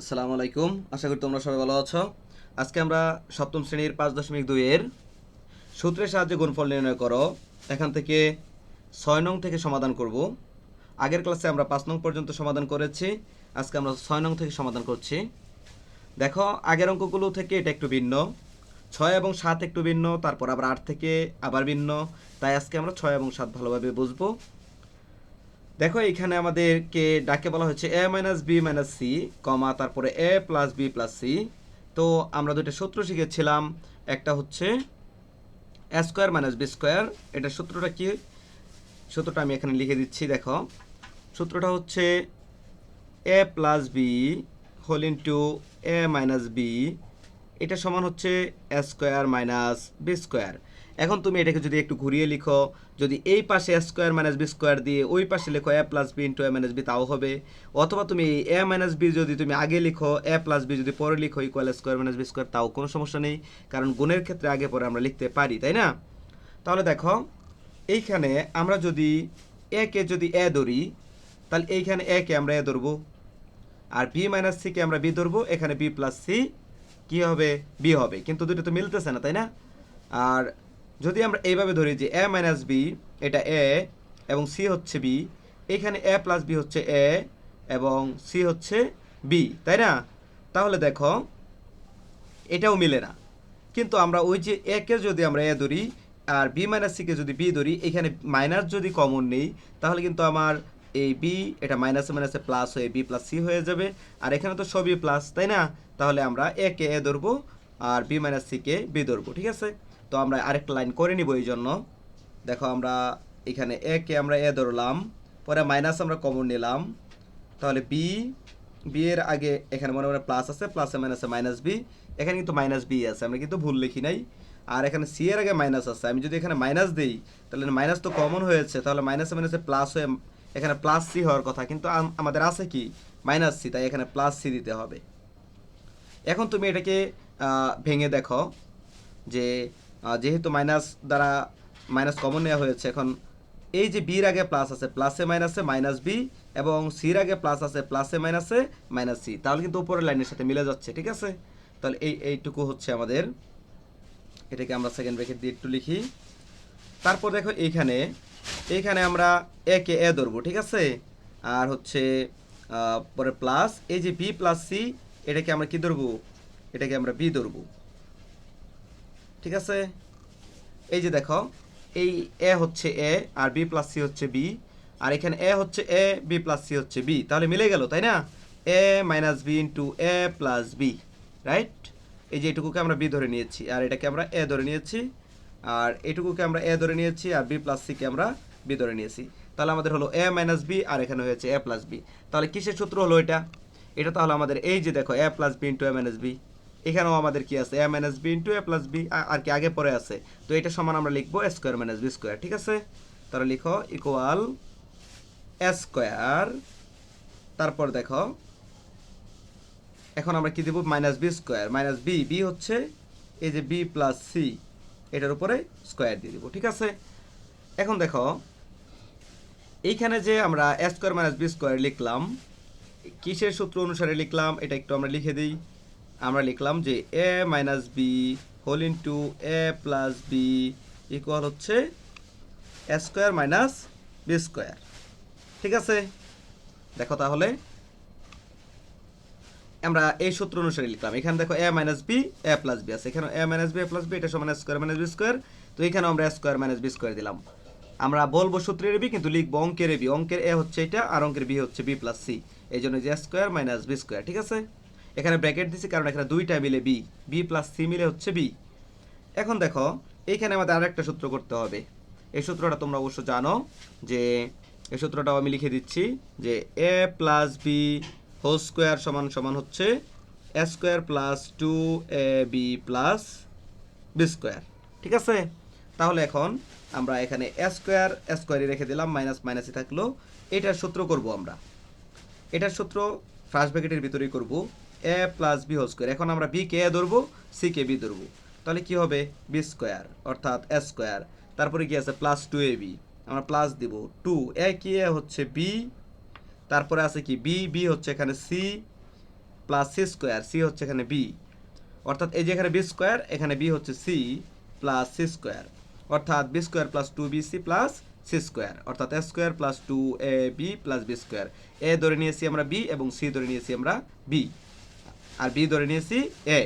আসসালামু আলাইকুম। আশা করি তোমরা সবাই ভালো আছো। আজকে আমরা সপ্তম শ্রেণির পাঁচ দশমিক দুইয়ের সূত্রের সাহায্যে গুণফল নির্ণয় করো। এখান থেকে ছয় নং থেকে সমাধান করব। আগের ক্লাসে আমরা পাঁচ নং পর্যন্ত সমাধান করেছি। আজকে আমরা ছয় নং থেকে সমাধান করছি। দেখো, আগের অঙ্কগুলো থেকে এটা একটু ভিন্ন। ছয় এবং সাত একটু ভিন্ন, তারপর আবার আট থেকে আবার ভিন্ন। তাই আজকে আমরা ছয় এবং সাত ভালোভাবে বুঝব। দেখো, এখানে আমাদেরকে ডাকে বলা হচ্ছে A minus B minus C, comma, তারপরে A plus B plus C. তো আমরা দুটো সূত্র শিখেছিলাম। একটা হচ্ছে A square minus B square এটা সূত্রটা কি? সূত্রটা আমি এখানে লিখে দিচ্ছি, দেখো। সূত্রটা হচ্ছে A plus B whole into A minus B এটা সমান হচ্ছে A square minus B square এখন তুমি এটাকে যদি একটু ঘুরিয়ে লিখো, যদি এই পাশে A square minus B square দিয়ে ওই পাশে লেখো A plus B into A minus B তাও হবে। অথবা তুমি এ মাইনাস বি যদি তুমি আগে লিখো এ প্লাস বি যদি পরে লিখো equal square minus B square তাও কোনো সমস্যা নেই, কারণ গুণের ক্ষেত্রে আগে পরে আমরা লিখতে পারি, তাই না? তাহলে দেখো, এইখানে আমরা যদি এ কে যদি এ ধরি, তাহলে এইখানে এ কে আমরা এ ধরবো। আর বি মাইনাস সিকে আমরা বি ধরবো, এখানে বি প্লাস সি কী হবে? বি হবে। কিন্তু দুটো তো মিলতেছে না, তাই না? আর যদি আমরা এইভাবে ধরি যে এ মাইনাস বি এটা এ এবং সি হচ্ছে বি এখানে এ প্লাস বি হচ্ছে এ এবং সি হচ্ছে বি তাই না? তাহলে দেখো, এটাও মিলে না। কিন্তু আমরা ওই যে একে যদি আমরা এ ধরি, আর বি মাইনাস সিকে যদি বি ধরি, এখানে মাইনাস যদি কমন নেই, তাহলে কিন্তু আমার এই বি এটা মাইনাসে মাইনাসে প্লাস হয়ে বি প্লাস সি হয়ে যাবে। আর এখানে তো সবই প্লাস তাই না? তাহলে আমরা এ কে এ ধরবো, আর বি মাইনাস সিকে বি ধরবো, ঠিক আছে? তো আমরা আরেকটা লাইন করে নিব এই জন্য দেখো আমরা এখানে এ কে আমরা এ ধরলাম, পরে মাইনাস আমরা কমন নিলাম। তাহলে বি বি এর আগে এখানে মনে মনে প্লাস আছে প্লাসে মাইনাসে মাইনাস বি এখানে কিন্তু মাইনাস বি আছে, আমরা কিন্তু ভুল লিখি নাই। আর এখানে সি এর আগে মাইনাস আছে, আমি যদি এখানে মাইনাস দিই, তাহলে মাইনাস তো কমন হয়েছে, তাহলে মাইনাসে মাইনাসে প্লাস হয়ে এখানে প্লাস সি হওয়ার কথা। কিন্তু আমাদের আছে কি? মাইনাস সি তাই এখানে প্লাস সি দিতে হবে। এখন তুমি এটাকে ভেঙে দেখো যে যেহেতু মাইনাস দ্বারা মাইনাস কমন নেওয়া হয়েছে, এখন এই যে বির আগে প্লাস আছে প্লাসে মাইনাসে মাইনাস বি এবং সির আগে প্লাস আছে প্লাসে মাইনাসে মাইনাস সি তাহলে কিন্তু উপরের লাইনের সাথে মিলে যাচ্ছে, ঠিক আছে? তাহলে এই, এইটুকু হচ্ছে আমাদের, এটাকে আমরা সেকেন্ড ব্রেকেট দিয়ে একটু লিখি। তারপর দেখো এইখানে এইখানে আমরা এ কে এ ধরবো, ঠিক আছে? আর হচ্ছে পরে প্লাস এই যে বি প্লাস সি এটাকে আমরা কি ধরবো? এটাকে আমরা বি ধরবো। ঠিক আছে? এই যে দেখো, এই এ হচ্ছে এ আর বি প্লাস সি হচ্ছে বি, আর এখানে এ হচ্ছে এ, বি প্লাস সি হচ্ছে বি। তাহলে মিলে গেল, তাই না? A minus B into A plus B, right? এই যে এটুকুকে আমরা বি ধরে নিয়েছি, আর এটাকে আমরা এ ধরে নিয়েছি, আর এটুকুকে আমরা এ ধরে নিয়েছি, আর বি প্লাস সিকে আমরা বি ধরে নিয়েছি। তাহলে আমাদের হলো এ মাইনাস বি, আর এখানে হয়েছে এ প্লাস বি। তাহলে কিসের সূত্র হলো এটা? এটা তাহলে আমাদের এই যে দেখো, A plus B into A minus B. এখানেও আমাদের কি আছে? A minus B into A plus B আর কি আগে পরে আছে। তো এটা সমান আমরা লিখব A square minus B square ঠিক আছে? তাহলে লিখো ইকুয়াল এ স্কোয়ার তারপর দেখো, এখন আমরা কি দেবো? Minus B square minus B B হচ্ছে এই যে বি প্লাস সি এটার উপরে স্কোয়ার দিয়ে দেবো, ঠিক আছে? এখন দেখো, এইখানে যে আমরা A square minus B square লিখলাম, কিসের সূত্র অনুসারে লিখলাম? এটা একটু আমরা লিখে দিই। আমরা লিখলাম যে A minus B whole into A plus B equal হচ্ছে A square minus B square ঠিক আছে? দেখো তাহলে। আমরা এই সূত্র অনুসারে লিখলাম। এখানে দেখো A minus B A plus B আছে। এখানে A minus B A plus B এটা সমান স্কোয়ার মাইনাস বি স্কোয়ার তো এখানে আমরা স্কোয়ার মাইনাস বি স্কোয়ার দিলাম। আমরা বলব সূত্রের বি কিন্তু লিখব অঙ্কের বি অঙ্কের এ হচ্ছে এটা, আর অঙ্কের বি হচ্ছে বি প্লাস সি এই জন্য যে স্কোয়ার মাইনাস বি স্কোয়ার ঠিক আছে? এখানে ব্র্যাকেট দিছি, কারণ এখানে দুইটা মিলে বি বি প্লাস সি মিলে হচ্ছে বি এখন দেখো, এইখানে আমাদের আরেকটা সূত্র করতে হবে। এই সূত্রটা তোমরা অবশ্য জানো যে, এই সূত্রটাও আমি লিখে দিচ্ছি যে A plus B whole square সমান সমান হচ্ছে A square plus two A B plus B square ঠিক আছে? তাহলে এখন আমরা এখানে এ স্কোয়ার এ স্কোয়ারই রেখে দিলাম মাইনাস মাইনাসই থাকল। এটার সূত্র করব আমরা। এটার সূত্র ফার্স্ট ব্র্যাকেটের ভিতরেই করব। A plus B whole square এখন আমরা বি কে এ ধরবো সি কে বি ধরবো। তাহলে কি হবে? বি স্কোয়ার অর্থাৎ এ স্কোয়ার তারপরে কি আছে? প্লাস টু এ বি আমরা প্লাস দিব টু এ কি? এ হচ্ছে বি তারপরে আছে কি? বি বি হচ্ছে এখানে C plus C square C হচ্ছে এখানে বি অর্থাৎ এই যে এখানে বি স্কোয়ার এখানে বি হচ্ছে সি প্লাস সি স্কোয়ার অর্থাৎ B square plus two B C plus C square অর্থাৎ A square plus two A B plus B square A ধরে নিয়েছি আমরা বি এবং সি ধরে নিয়েছি আমরা বি আর বি ধরে নিয়েছি এ।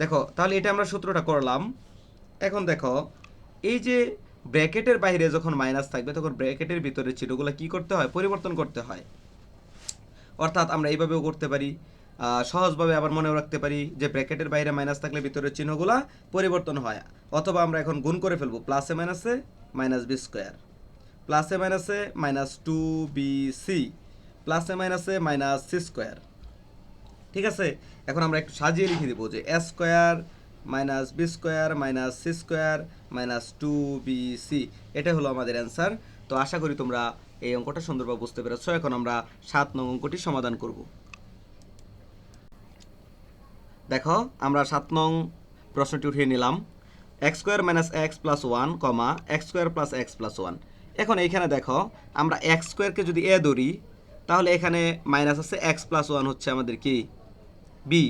দেখো, তাহলে এটা আমরা সূত্রটা করলাম। এখন দেখো, এই যে ব্র্যাকেটের বাইরে যখন মাইনাস থাকবে, তখন ব্র্যাকেটের ভিতরে চিহ্নগুলো কি করতে হয়? পরিবর্তন করতে হয়। অর্থাৎ আমরা এইভাবেও করতে পারি সহজভাবে আবার মনেও রাখতে পারি যে ব্র্যাকেটের বাইরে মাইনাস থাকলে ভিতরের চিহ্নগুলা পরিবর্তন হয়। অথবা আমরা এখন গুণ করে ফেলব প্লাসে মাইনাসে মাইনাস বি স্কোয়ার প্লাসে মাইনাসে মাইনাস টু বি সি প্লাসে মাইনাসে মাইনাস সি স্কোয়ার ঠিক আছে? এখন আমরা একটু সাজিয়ে লিখে দিব যে A square minus B square minus C square minus two B C এটা হলো আমাদের অ্যান্সার তো আশা করি তোমরা এই অঙ্কটা সুন্দরভাবে বুঝতে পেরেছ। এখন আমরা সাত নং অঙ্কটি সমাধান করব। দেখো, আমরা সাত নং প্রশ্নটি উঠিয়ে নিলাম। X square minus X plus one comma X square plus X plus one এখন এইখানে দেখো, আমরা এক্স স্কোয়ারকে যদি এ ধরি, তাহলে এখানে মাইনাস আছে এক্স প্লাস ওয়ান হচ্ছে আমাদের কি? বি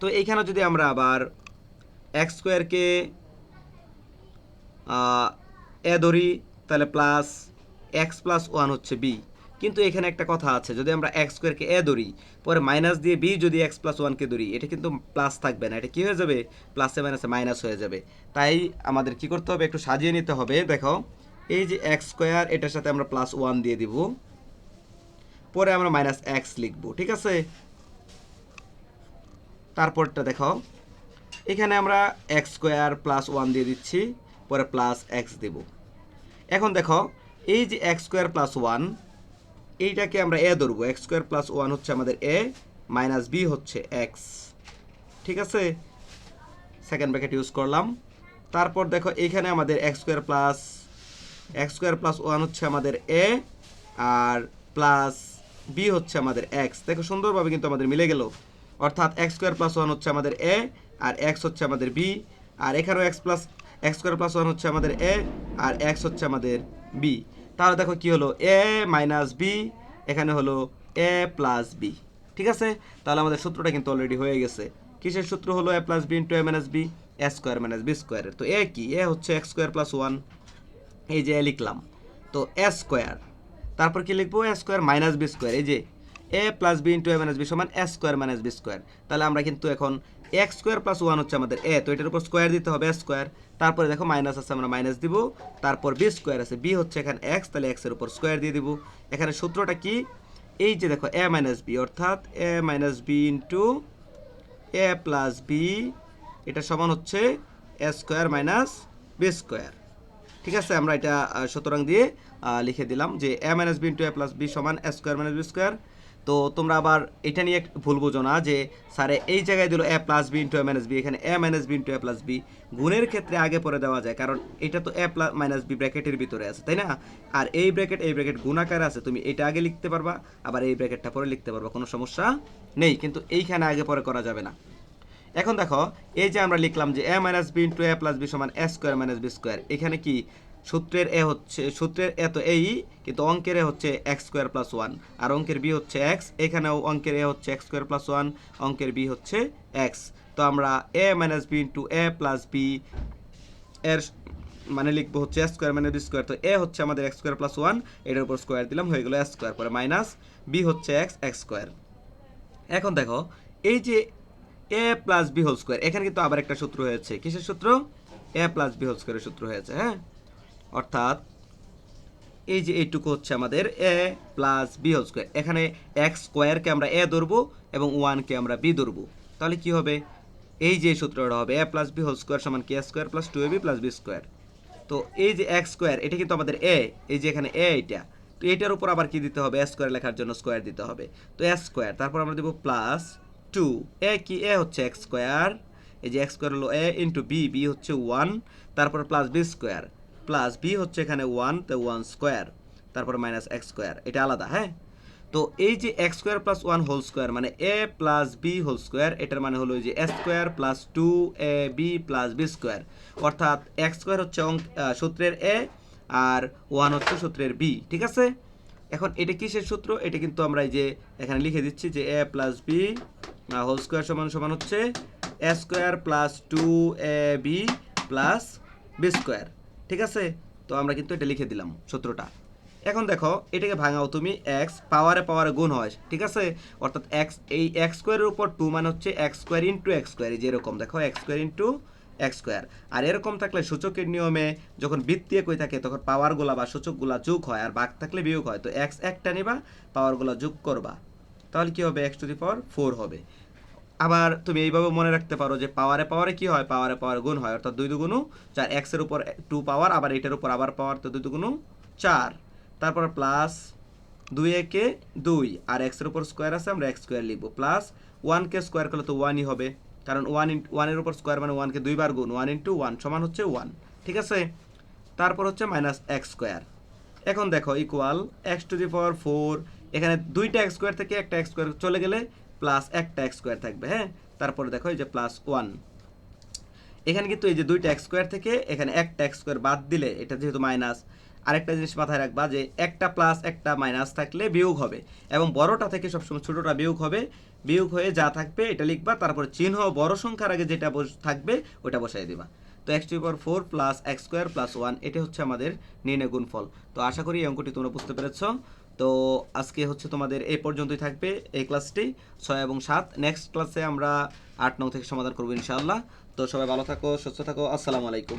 তো এইখানে যদি আমরা আবার এক্স স্কোয়ারকে এ ধরি, তাহলে প্লাস এক্স প্লাস ওয়ান হচ্ছে বি কিন্তু এখানে একটা কথা আছে, যদি আমরা এক্স স্কোয়ারকে এ ধরি, পরে মাইনাস দিয়ে বি যদি এক্স প্লাস ওয়ানকে ধরি, এটা কিন্তু প্লাস থাকবে না, এটা কি হয়ে যাবে? প্লাসে মাইনাসে মাইনাস হয়ে যাবে। তাই আমাদের কি করতে হবে? একটু সাজিয়ে নিতে হবে, দেখো। এই যে এক্স স্কোয়ার এটার সাথে আমরা প্লাস ওয়ান দিয়ে দিব। পরে আমরা মাইনাস এক্স লিখব, ঠিক আছে? তারপরটা দেখো এখানে আমরা এক্স স্কোয়ার প্লাস ওয়ান দিয়ে দিচ্ছি, পরে প্লাস এক্স দেব। এখন দেখো, এই যে এক্স স্কোয়ার প্লাস ওয়ান এইটাকে আমরা এ ধরবো। এক্স স্কোয়ার প্লাস ওয়ান হচ্ছে আমাদের এ মাইনাস বি হচ্ছে এক্স ঠিক আছে? সেকেন্ড ব্র্যাকেট ইউজ করলাম। তারপর দেখো এইখানে আমাদের X square plus X square plus one হচ্ছে আমাদের এ, আর প্লাস বি হচ্ছে আমাদের এক্স দেখো, সুন্দরভাবে কিন্তু আমাদের মিলে গেল। অর্থাৎ এক্স স্কোয়ার প্লাস ওয়ান হচ্ছে আমাদের এ আর এক্স হচ্ছে আমাদের বি আর এখানেও X plus X square plus one হচ্ছে আমাদের এ আর এক্স হচ্ছে আমাদের বি তাহলে দেখো কি হলো? এ মাইনাস বি এখানে হলো এ প্লাস বি ঠিক আছে? তাহলে আমাদের সূত্রটা কিন্তু অলরেডি হয়ে গেছে। কিসের সূত্র হলো A plus B into A minus B A square minus B স্কোয়ারের তো এ কি? এ হচ্ছে এক্স স্কোয়ার প্লাস ওয়ান এই যে লিখলাম। তো এ স্কোয়ার তারপর কি লিখব? A square minus B square এই যে A plus B into A minus B সমান A square minus B square তাহলে আমরা কিন্তু এখন এক্স স্কোয়ার প্লাস ওয়ান হচ্ছে আমাদের এ তো এটার উপর স্কোয়ার দিতে হবে স্কোয়ার তারপরে দেখো মাইনাস আছে, আমরা মাইনাস দিব। তারপর বি স্কোয়ার আছে বি হচ্ছে এখানে এক্স তাহলে এক্সের উপর স্কোয়ার দিয়ে দিব। এখানে সূত্রটা কি? এই যে দেখো এ মাইনাস বি অর্থাৎ A minus B into A plus B এটা সমান হচ্ছে A square minus B square ঠিক আছে, আমরা এটা সুতরাং দিয়ে লিখে দিলাম যে A minus B into A plus B সমান A square minus B square তো তোমরা আবার এটা নিয়ে ভুল বোঝো না যে স্যারে এই জায়গায় দিল A plus B into A minus B এখানে A minus B into A plus B গুণের ক্ষেত্রে আগে পরে দেওয়া যায়, কারণ এটা তো এ প্লাস মাইনাস বি ব্র্যাকেটের ভিতরে আছে, তাই না? আর এই ব্র্যাকেট এই ব্র্যাকেট গুণাকার আছে, তুমি এটা আগে লিখতে পারবা, আবার এই ব্র্যাকেটটা পরে লিখতে পারবা, কোনো সমস্যা নেই, কিন্তু এইখানে আগে পরে করা যাবে না। এখন দেখো, এই যে আমরা লিখলাম যে A minus B into A plus B সমান A square minus B square এখানে কি সূত্রের এ হচ্ছে, সূত্রের এ তো এই, কিন্তু অঙ্কের এ হচ্ছে এক্স স্কোয়ার প্লাস ওয়ান। আর অঙ্কের বি হচ্ছে এক্স, এখানেও অঙ্কের এ হচ্ছে এক্স স্কোয়ার প্লাস ওয়ান, অঙ্কের বি হচ্ছে এক্স। তো আমরা A minus B into A plus B এর মানে লিখব হচ্ছে এক্স স্কোয়ার মানে বি স্কোয়ার। তো এ হচ্ছে আমাদের এক্স স্কোয়ার প্লাস ওয়ান, এটার উপর স্কোয়ার দিলাম, হয়ে গেলো এক্স স্কোয়ার পরে মাইনাস বি হচ্ছে এক্স এক্স স্কোয়ার। এখন দেখো, এই যে A plus B whole square, এখানে কিন্তু আবার একটা সূত্র হয়েছে। কিসের সূত্র? এ প্লাস বি হোল স্কোয়ারের সূত্র হয়েছে হ্যাঁ? অর্থাৎ এই যে এইটুকু হচ্ছে আমাদের A plus B whole square. এখানে এক্স স্কোয়ারকে আমরা এ ধরবো এবং ওয়ানকে আমরা বি ধরবো। তাহলে কি হবে? এই যে সূত্রটা হবে, A plus B whole square সমান কি square plus two A B plus B square. তো এই যে এক্স স্কোয়ার, এটা কিন্তু আমাদের এ, এই যে এখানে এ এটা তো এটার উপর আবার কি দিতে হবে? এ স্কোয়ার লেখার জন্য স্কোয়ার দিতে হবে। তো এ স্কোয়ার, তারপর আমরা দেবো প্লাস টু। এ কি? এ হচ্ছে এক্স স্কোয়ার। এই যে এক্স স্কোয়ার হলো এ ইন্টু বি বি হচ্ছে ওয়ান। তারপর plus B square. Plus B হচ্ছে এখানে ওয়ান তো ওয়ান স্কোয়ার তারপর মাইনাস এক্স স্কোয়ার এটা আলাদা হ্যাঁ? তো এই যে X square plus one whole square মানে A plus B whole square এটার মানে হলো যে A square plus two A B plus B square অর্থাৎ এক্স স্কোয়ার হচ্ছে অঙ্ক সূত্রের এ আর ওয়ান হচ্ছে সূত্রের বি ঠিক আছে? এখন এটা কিসের সূত্র? এটা কিন্তু আমরা এই যে এখানে লিখে দিচ্ছি যে A plus B whole square সমান সমান হচ্ছে A square plus two A B plus B square ঠিক আছে? তো আমরা কিন্তু এটা লিখে দিলাম সূত্রটা। এখন দেখো, এটাকে ভাঙাও তুমি এক্স পাওয়ারে পাওয়ারে গুণ হয়, ঠিক আছে? অর্থাৎ এক্স এই এক্স স্কোয়ারের উপর টু মানে হচ্ছে X square into X square যেরকম দেখো X square into X square আর এরকম থাকলে সূচকের নিয়মে যখন বৃত্তীয় কই থাকে, তখন পাওয়ারগুলা বা সূচকগুলা যোগ হয়, আর বাঘ থাকলে বিয়োগ হয়। তো এক্স একটা নিবা পাওয়ারগুলা যোগ করবা। তাহলে কী হবে? X to the power four হবে। আবার তুমি এইভাবে মনে রাখতে পারো যে পাওয়ারে পাওয়ারে কি হয়? পাওয়ারে পাওয়ারে গুণ হয়। অর্থাৎ দুই দুগুণ চার। এক্সের উপর টু পাওয়ার আবার এটার উপর আবার পাওয়ার তো দুই দুগুণ চার। তারপর প্লাস দুই একে দুই। আর এক্সের উপর স্কোয়ার আছে, আমরা এক্স স্কোয়ার লিখব। প্লাস ওয়ানকে স্কোয়ার করলে তো ওয়ানই হবে। কারণ ওয়ান ইন ওয়ানের উপর স্কোয়ার মানে ওয়ানকে দুইবার গুণ। ওয়ান ইন্টু ওয়ান সমান হচ্ছে ওয়ান ঠিক আছে? তারপর হচ্ছে মাইনাস এক্স স্কোয়ার এখন দেখো equal X to the power four এখানে দুইটা এক্স স্কোয়ার থেকে একটা এক্স স্কোয়ার চলে গেলে প্লাস একটা এক্স স্কোয়ার থাকবে হ্যাঁ? তারপরে দেখো এই যে প্লাস ওয়ান এখানে কিন্তু এই যে দুইটা এক্স স্কোয়ার থেকে এখানে একটা এক্স স্কোয়ার বাদ দিলে এটা যেহেতু মাইনাস আরেকটা জিনিস মাথায় রাখবা যে একটা প্লাস একটা মাইনাস থাকলে বিয়োগ হবে এবং বড়টা থেকে সবসময় ছোটোটা বিয়োগ হবে। বিয়োগ হয়ে যা থাকবে এটা লিখবা, তারপর চিহ্ন বড় সংখ্যার আগে যেটা থাকবে ওটা বসাই দিবা। তো X to four plus X square plus one এটা হচ্ছে আমাদের নির্ণয় গুণফল। তো আশা করি এই অঙ্কটি তোমরা বুঝতে পেরেছ। তো আজকে হচ্ছে তোমাদের এই পর্যন্তই থাকবে, এই ক্লাসটি ছয় এবং সাত। নেক্সট ক্লাসে আমরা আট নং থেকে সমাধান করব ইনশাআল্লাহ। তো সবাই ভালো থাকো, সুস্থ থাকো, আসসালামু আলাইকুম।